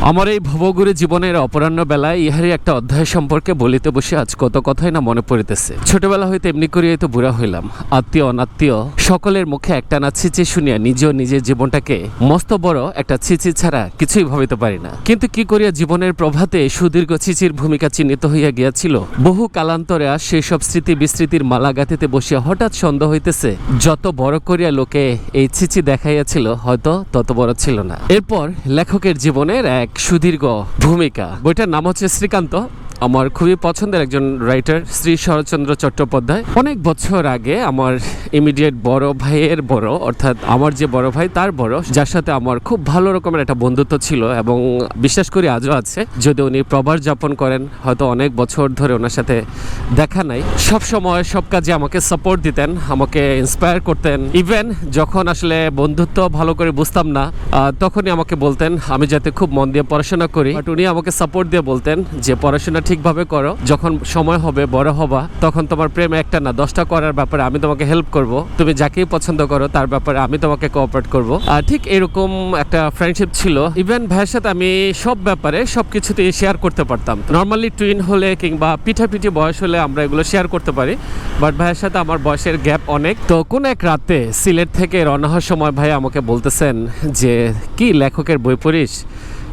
আমার এই ভবগুরু জীবনের অপরাহ্ন বেলায় ইহারই একটা অধ্যায় সম্পর্কে বলিতে বসে আজ কত কথাই না মনে পড়িতেছে। ছোটবেলা হইতে এমনি করিয়াই তো বুড়া হইলাম। আত্মীয়, অনাত্মীয়, সকলের মুখে একটা না ছিচি শুনিয়া নিজেও নিজের জীবনটাকে মস্ত বড় একটা ছিচি ছাড়া কিছুই ভাবিতে পারি না। কিন্তু কি করিয়া জীবনের প্রভাতে সুদীর্ঘ ছিচির ভূমিকা চিহ্নিত হইয়া গিয়াছিল, বহু কালান্তরে আর সেই সব স্মৃতি বিস্মৃতির মালা গাঁথিতে বসিয়া হঠাৎ সন্দেহ হইতেছে, যত বড় করিয়া লোকে এই ছিচি দেখাইয়াছিল, হয়তো তত বড় ছিল না। এরপর লেখকের জীবনের এক সুদীর্ঘ ভূমিকা। বইটার নাম হচ্ছে শ্রীকান্ত। আমার খুবই পছন্দের একজন রাইটার শ্রী শরৎচন্দ্র চট্টোপাধ্যায়। অনেক বছর আগে আমার ইমিডিয়েট বড় ভাইয়ের বড়, অর্থাৎ আমার যে বড় ভাই, তার বড়, যার সাথে আমার খুব ভালো রকমের একটা বন্ধুত্ব ছিল এবং বিশ্বাস করি আজও আছে। যদি উনি প্রবাস যাপন করেন, হয়তো অনেক বছর ধরে ওনার সাথে দেখা নাই। সব সময় সব কাজে আমাকে সাপোর্ট দিতেন, আমাকে ইন্সপায়ার করতেন। ইভেন যখন আসলে বন্ধুত্ব ভালো করে বুঝতাম না তখনই আমাকে বলতেন, আমি যাতে খুব মন দিয়ে পড়াশোনা করি। বাট উনি আমাকে সাপোর্ট দিয়ে বলতেন যে পড়াশোনা ঠিকভাবে করো। যখন সময় হবে, বড় হবা, তখন তোমার প্রেম একটা না, দশটা করার ব্যাপারে আমি তোমাকে হেল্প করব। তুমি যাকেই পছন্দ করো, তার ব্যাপারে আমি তোমাকে কোঅপারেট করব। আর ঠিক এরকম একটা ফ্রেন্ডশিপ ছিল। ইভেন ভাইয়ের সাথে আমি সব ব্যাপারে সব কিছুতে শেয়ার করতে পারতাম। নর্মালি টুইন হলে কিংবা পিঠাপিঠি বয়স হলে আমরা এগুলো শেয়ার করতে পারি। বাট ভাইয়ের সাথে আমার বয়সের গ্যাপ অনেক। তো কোন এক রাতে সিলেট থেকে রওনা হওয়ার সময় ভাই আমাকে বলতেছেন যে, কি লেখকের বই পড়িস?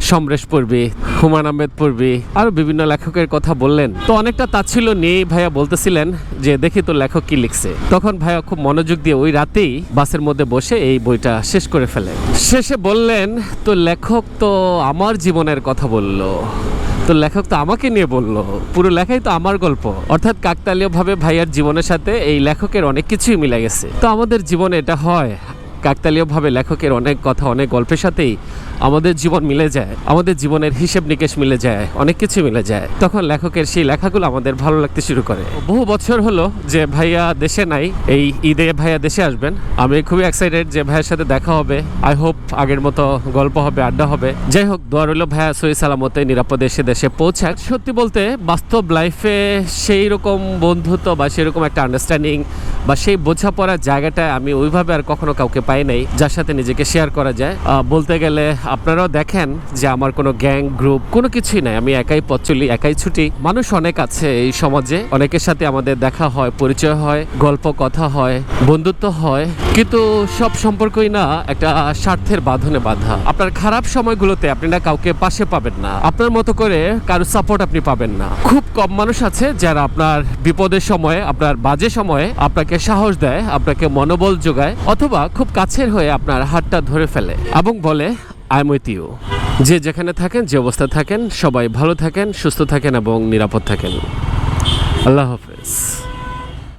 সমরেশ পড়বি, হুমায়ুন আহমেদ পড়বি, আরও বিভিন্ন লেখকের কথা বললেন। তো অনেকটা তাচ্ছিল নিয়ে ভাইয়া বলতেছিলেন যে, দেখি তো লেখক কি লিখছে। তখন ভাইয়া খুব মনোযোগ দিয়ে ওই রাতেই বাসের মধ্যে বসে এই বইটা শেষ করে ফেলে। শেষে বললেন তো লেখক তো আমার জীবনের কথা বলল। তো লেখক তো আমাকে নিয়ে বলল। পুরো লেখাই তো আমার গল্প। অর্থাৎ কাকতালীয় ভাবে ভাইয়ার জীবনের সাথে এই লেখকের অনেক কিছুই মিলে গেছে। তো আমাদের জীবনে এটা হয়। কাকতালীয় ভাবে লেখকের অনেক কথা, অনেক গল্পের সাথেই আমাদের জীবন মিলে যায়, আমাদের জীবনের হিসেব নিকেশ মিলে যায়, অনেক কিছু মিলে যায়। তখন লেখকের সেই লেখাগুলো আমাদের ভালো লাগতে শুরু করে। বহু বছর হলো যে ভাইয়া দেশে নাই, এই ঈদে ভাইয়া দেশে আসবেন। আমি খুবই এক্সাইটেড যে ভাইয়ের সাথে দেখা হবে। আই হোপ আগের মতো গল্প হবে, আড্ডা হবে। যাই হোক, দোয়া রইল ভাইয়া সই সালামতে, নিরাপদে এসে দেশে পৌঁছাক। সত্যি বলতে, বাস্তব লাইফে সেই রকম বন্ধুত্ব বা সেরকম একটা আন্ডারস্ট্যান্ডিং বা সেই বোঝাপড়ার জায়গাটা আমি ওইভাবে আর কখনো কাউকে পাই নাই, যার সাথে নিজেকে শেয়ার করা যায়। বলতে গেলে আপনারাও দেখেন যে আমার কোনো গ্যাং গ্রুপ কোনো কিছুই নাই। আমি একাই পথ চলি, একাই ছুটি। মানুষ অনেক আছে এই সমাজে। অনেকের সাথে আমাদের দেখা হয়, পরিচয় হয় গল্প কথা হয়, বন্ধুত্ব হয়। কিন্তু সব সম্পর্কই না একটা স্বার্থের বাঁধনে বাঁধা। আপনার খারাপ সময়গুলোতে আপনি না কাউকে পাশে পাবেন না। আপনার মতো করে কারও সাপোর্ট আপনি পাবেন না। খুব কম মানুষ আছে যারা আপনার বিপদের সময়ে, আপনার বাজে সময়ে আপনাকে সাহস দেয়, আপনাকে মনোবল যোগায়, অথবা খুব কাছের হয়ে আপনার হাতটা ধরে ফেলে এবং বলে আই এম উইথ ইউ যে যেখানে থাকেন, যে অবস্থা থাকেন, সবাই ভালো থাকেন, সুস্থ থাকেন এবং নিরাপদ থাকেন। আল্লাহ হাফেজ।